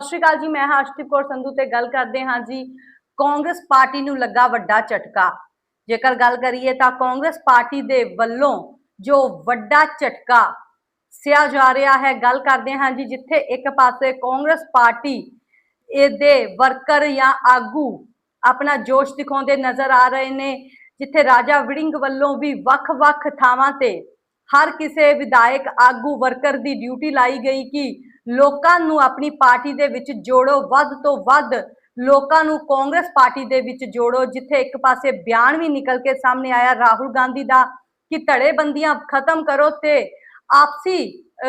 ਸਤਿ ਸ਼੍ਰੀ ਅਕਾਲ ਜੀ, ਮੈਂ ਹਰਸ਼ਦੀਪ ਕੌਰ ਸੰਧੂ ਤੇ ਗੱਲ ਕਰਦੇ ਹਾਂ ਜੀ। ਕਾਂਗਰਸ ਪਾਰਟੀ ਨੂੰ ਲੱਗਾ ਵੱਡਾ ਝਟਕਾ। ਜੇਕਰ ਗੱਲ ਕਰੀਏ ਤਾਂ ਕਾਂਗਰਸ ਪਾਰਟੀ ਦੇ ਵੱਲੋਂ ਜੋ ਵੱਡਾ ਝਟਕਾ ਸਿਆ ਜਾ ਰਿਹਾ ਹੈ, ਗੱਲ ਕਰਦੇ ਹਾਂ ਜੀ, ਜਿੱਥੇ ਇੱਕ ਪਾਸੇ ਕਾਂਗਰਸ ਪਾਰਟੀ ਇਹਦੇ ਵਰਕਰ ਜਾਂ ਆਗੂ ਆਪਣਾ ਜੋਸ਼ ਦਿਖਾਉਂਦੇ ਨਜ਼ਰ ਆ ਰਹੇ ਨੇ, ਜਿੱਥੇ ਰਾਜਾ ਵਿੜਿੰਗ ਵੱਲੋਂ ਵੀ ਵੱਖ-ਵੱਖ ਥਾਵਾਂ ਤੇ ਹਰ ਕਿਸੇ ਵਿਧਾਇਕ, ਆਗੂ, ਵਰਕਰ ਦੀ ਡਿਊਟੀ ਲਾਈ ਗਈ ਕਿ ਲੋਕਾਂ ਨੂੰ ਆਪਣੀ ਪਾਰਟੀ ਦੇ ਵਿੱਚ ਜੋੜੋ, ਵੱਧ ਤੋਂ ਵੱਧ ਲੋਕਾਂ ਨੂੰ ਕਾਂਗਰਸ ਪਾਰਟੀ ਦੇ ਵਿੱਚ ਜੋੜੋ, ਜਿੱਥੇ ਇੱਕ ਪਾਸੇ ਬਿਆਨ ਵੀ ਨਿਕਲ ਕੇ ਸਾਹਮਣੇ ਆਇਆ ਰਾਹੁਲ ਗਾਂਧੀ ਦਾ ਕਿ ਧੜੇਬੰਦੀਆਂ ਖਤਮ ਕਰੋ ਤੇ ਆਪਸੀ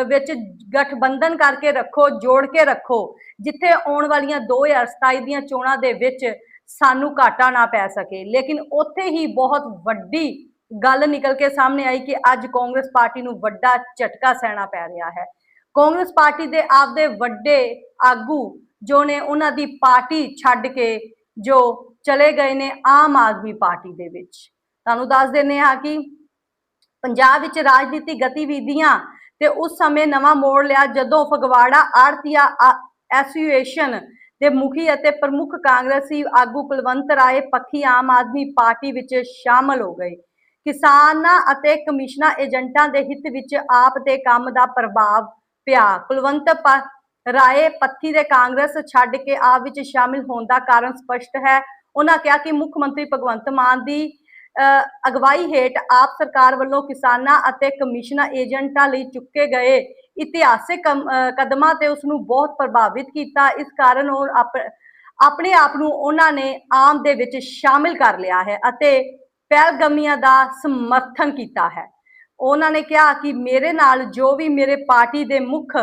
ਵਿੱਚ ਗਠਬੰਧਨ ਕਰਕੇ ਰੱਖੋ, ਜੋੜ ਕੇ ਰੱਖੋ, ਜਿੱਥੇ ਆਉਣ ਵਾਲੀਆਂ 2027 ਦੀਆਂ ਚੋਣਾਂ ਦੇ ਵਿੱਚ ਸਾਨੂੰ ਘਾਟਾ ਨਾ ਪੈ ਸਕੇ। ਲੇਕਿਨ ਉੱਥੇ ਹੀ ਬਹੁਤ ਵੱਡੀ ਗੱਲ ਨਿਕਲ ਕੇ ਸਾਹਮਣੇ ਆਈ ਕਿ ਅੱਜ ਕਾਂਗਰਸ ਪਾਰਟੀ ਨੂੰ ਵੱਡਾ ਝਟਕਾ ਸਹਿਣਾ ਪੈ ਰਿਹਾ ਹੈ। ਕਾਂਗਰਸ ਪਾਰਟੀ ਦੇ ਆਪਦੇ ਵੱਡੇ ਆਗੂ ਜੋ ਨੇ ਉਹਨਾਂ ਦੀ ਪਾਰਟੀ ਛੱਡ ਕੇ ਜੋ ਚਲੇ ਗਏ ਨੇ ਆਮ ਆਦਮੀ ਪਾਰਟੀ ਦੇ ਵਿੱਚ। ਤੁਹਾਨੂੰ ਦੱਸ ਦਿੰਦੇ ਹਾਂ ਕਿ ਪੰਜਾਬ ਵਿੱਚ ਰਾਜਨੀਤਿਕ ਗਤੀਵਿਧੀਆਂ ਤੇ ਉਸ ਸਮੇਂ ਨਵਾਂ ਮੋੜ ਲਿਆ ਜਦੋਂ ਫਗਵਾੜਾ ਆੜਤੀਆ ਐਸੋਸੀਏਸ਼ਨ ਦੇ ਮੁਖੀ ਅਤੇ ਪ੍ਰਮੁੱਖ ਕਾਂਗਰਸੀ ਆਗੂ ਕੁਲਵੰਤ ਰਾਏ ਪੱਖੀ ਆਮ ਆਦਮੀ ਪਾਰਟੀ ਵਿੱਚ ਸ਼ਾਮਲ ਹੋ ਗਏ। ਕਿਸਾਨਾਂ ਅਤੇ ਕਮਿਸ਼ਨਾਂ ਏਜੰਟਾਂ ਦੇ ਹਿੱਤ ਵਿੱਚ ਆਪ ਦੇ ਕੰਮ ਦਾ ਪ੍ਰਭਾਵ ਪਿਆ। ਕੁਲਵੰਤ ਰਾਏ ਪੱਥੀ ਦੇ ਕਾਂਗਰਸ ਛੱਡ ਕੇ ਆਪ ਵਿੱਚ ਸ਼ਾਮਿਲ ਹੋਣ ਦਾ ਕਾਰਨ ਸਪਸ਼ਟ ਹੈ। ਉਹਨਾਂ ਕਿਹਾ ਕਿ ਮੁੱਖ ਮੰਤਰੀ ਭਗਵੰਤ ਮਾਨ ਦੀ ਅਗਵਾਈ ਹੇਠ ਆਪ ਸਰਕਾਰ ਵੱਲੋਂ ਕਿਸਾਨਾਂ ਅਤੇ ਕਮਿਸ਼ਨਾਂ ਏਜੰਟਾਂ ਲਈ ਚੁੱਕੇ ਗਏ ਇਤਿਹਾਸਿਕ ਕਦਮਾਂ ਤੇ ਉਸ ਨੂੰ ਬਹੁਤ ਪ੍ਰਭਾਵਿਤ ਕੀਤਾ। ਇਸ ਕਾਰਨ ਉਹ ਆਪਣੇ ਆਪ ਨੂੰ ਉਹਨਾਂ ਨੇ ਆਮ ਦੇ ਵਿੱਚ ਸ਼ਾਮਿਲ ਕਰ ਲਿਆ ਹੈ ਅਤੇ ਪਹਿਲਗਮੀਆਂ ਦਾ ਸਮਰਥਨ ਕੀਤਾ ਹੈ। ਉਹਨਾਂ ਨੇ ਕਿਹਾ ਕਿ ਮੇਰੇ ਨਾਲ ਜੋ ਵੀ ਮੇਰੇ ਪਾਰਟੀ ਦੇ ਮੁੱਖ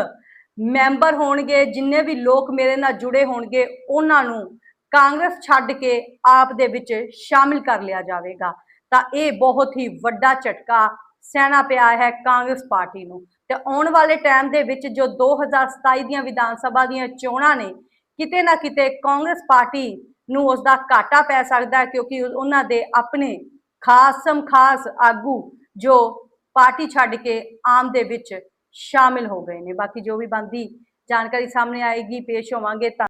ਮੈਂਬਰ ਹੋਣਗੇ, ਜਿੰਨੇ ਵੀ ਲੋਕ ਮੇਰੇ ਨਾਲ ਜੁੜੇ ਹੋਣਗੇ, ਉਹਨਾਂ ਨੂੰ ਕਾਂਗਰਸ ਛੱਡ ਕੇ ਆਪ ਦੇ ਵਿੱਚ ਸ਼ਾਮਿਲ ਕਰ ਲਿਆ ਜਾਵੇਗਾ। ਤਾਂ ਇਹ ਬਹੁਤ ਹੀ ਵੱਡਾ ਝਟਕਾ ਸਹਿਣਾ ਪਿਆ ਹੈ ਕਾਂਗਰਸ ਪਾਰਟੀ ਨੂੰ। ਤੇ ਆਉਣ ਵਾਲੇ ਟਾਈਮ ਦੇ ਵਿੱਚ ਜੋ 2027 ਦੀਆਂ ਵਿਧਾਨ ਸਭਾ ਦੀਆਂ ਚੋਣਾਂ ਨੇ, ਕਿਤੇ ਨਾ ਕਿਤੇ ਕਾਂਗਰਸ ਪਾਰਟੀ ਨੂੰ ਉਸ ਦਾ ਘਾਟਾ ਪੈ ਸਕਦਾ ਹੈ, ਕਿਉਂਕਿ ਉਹਨਾਂ ਦੇ ਆਪਣੇ ਖਾਸ ਸਮ ਖਾਸ ਆਗੂ ਜੋ ਪਾਰਟੀ ਛੱਡ ਕੇ ਆਮ ਦੇ ਵਿੱਚ ਸ਼ਾਮਿਲ ਹੋ ਗਏ ਨੇ। ਬਾਕੀ ਜੋ ਵੀ ਬੰਦੀ ਜਾਣਕਾਰੀ ਸਾਹਮਣੇ ਆਏਗੀ, ਪੇਸ਼ ਹੋਵਾਂਗੇ ਤਾਂ